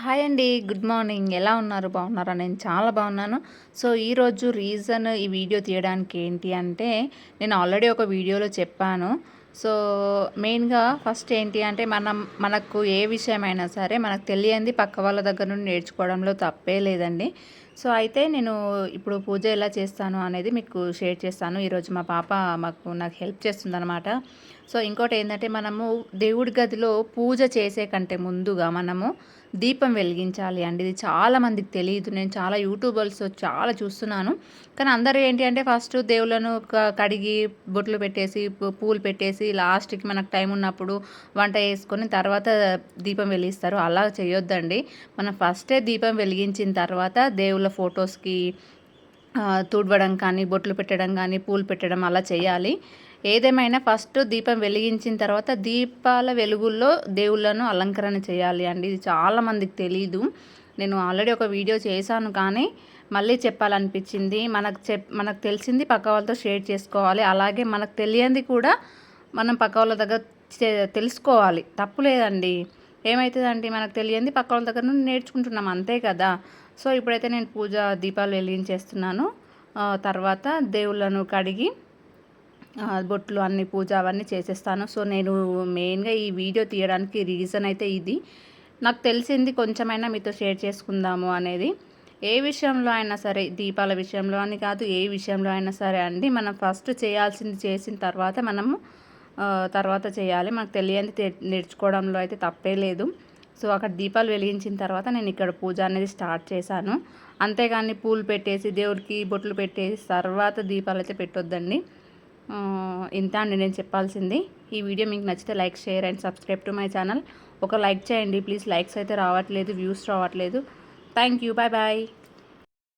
Hi అండి good morning. ఎలా ఉన్నారు? బాగున్నారా? నేను చాలా బాగున్నాను. సో ఈరోజు రీజన్ ఈ వీడియో తీయడానికి ఏంటి అంటే నేను ఆల్రెడీ ఒక వీడియోలో చెప్పాను. సో మెయిన్గా ఫస్ట్ ఏంటి అంటే మనం మనకు ఏ విషయమైనా సరే మనకు తెలియంది పక్క వాళ్ళ దగ్గర నుండి నేర్చుకోవడంలో తప్పే లేదండి. సో అయితే నేను ఇప్పుడు పూజ ఎలా చేస్తాను అనేది మీకు షేర్ చేస్తాను. ఈరోజు మా పాప మాకు నాకు హెల్ప్ చేస్తుందనమాట సో ఇంకోటి ఏంటంటే మనము దేవుడి గదిలో పూజ చేసే కంటే ముందుగా మనము దీపం వెలిగించాలి అండి. ఇది చాలా మందికి తెలియదు. నేను చాలా యూట్యూబర్స్ చాలా చూస్తున్నాను. కానీ అందరూ ఏంటి అంటే ఫస్ట్ దేవుళ్ళను కడిగి బొట్లు పెట్టేసి పూలు పెట్టేసి లాస్ట్కి మనకు టైం ఉన్నప్పుడు వంట వేసుకొని తర్వాత దీపం వెలిగిస్తారు. అలా చేయొద్దండి. మనం ఫస్టే దీపం వెలిగించిన తర్వాత దేవుళ్ళ ఫొటోస్కి తుడవడం కానీ బొట్లు పెట్టడం కానీ పూలు పెట్టడం అలా చేయాలి. ఏదేమైనా ఫస్ట్ దీపం వెలిగించిన తర్వాత దీపాల వెలుగుల్లో దేవుళ్ళను అలంకరణ చేయాలి అండి. ఇది చాలామందికి తెలీదు. నేను ఆల్రెడీ ఒక వీడియో చేశాను కానీ మళ్ళీ చెప్పాలనిపించింది. మనకు చెప్ మనకు తెలిసింది పక్క వాళ్ళతో షేర్ చేసుకోవాలి. అలాగే మనకు తెలియంది కూడా మనం పక్క వాళ్ళ దగ్గర తెలుసుకోవాలి. తప్పు లేదండి. ఏమవుతుందండి మనకు తెలియంది పక్క వాళ్ళ దగ్గర నుండి నేర్చుకుంటున్నాం అంతే కదా? సో ఇప్పుడైతే నేను పూజ దీపాలు వెలిగించేస్తున్నాను. తర్వాత దేవుళ్ళను కడిగి బొట్లు అన్ని పూజ అవన్నీ చేసేస్తాను. సో నేను మెయిన్గా ఈ వీడియో తీయడానికి రీజన్ అయితే ఇది. నాకు తెలిసింది కొంచెమైనా మీతో షేర్ చేసుకుందాము అనేది. ఏ విషయంలో అయినా సరే దీపాల విషయంలో అని కాదు ఏ విషయంలో అయినా సరే అండి మనం ఫస్ట్ చేయాల్సింది చేసిన తర్వాత మనము తర్వాత చేయాలి. మనకు తెలియంది నేర్చుకోవడంలో అయితే తప్పే లేదు. సో అక్కడ దీపాలు వెలిగించిన తర్వాత నేను ఇక్కడ పూజ అనేది స్టార్ట్ చేశాను. అంతేగాని పూలు పెట్టేసి దేవుడికి బొట్లు పెట్టేసి తర్వాత దీపాలు అయితే పెట్టొద్దండి. ఇంత అండి నేను చెప్పాల్సింది. ఈ వీడియో మీకు నచ్చితే like share and subscribe to my channel. ఒక లైక్ చేయండి. ప్లీజ్ లైక్స్ అయితే రావట్లేదు వ్యూస్ రావట్లేదు. Thank you. Bye bye.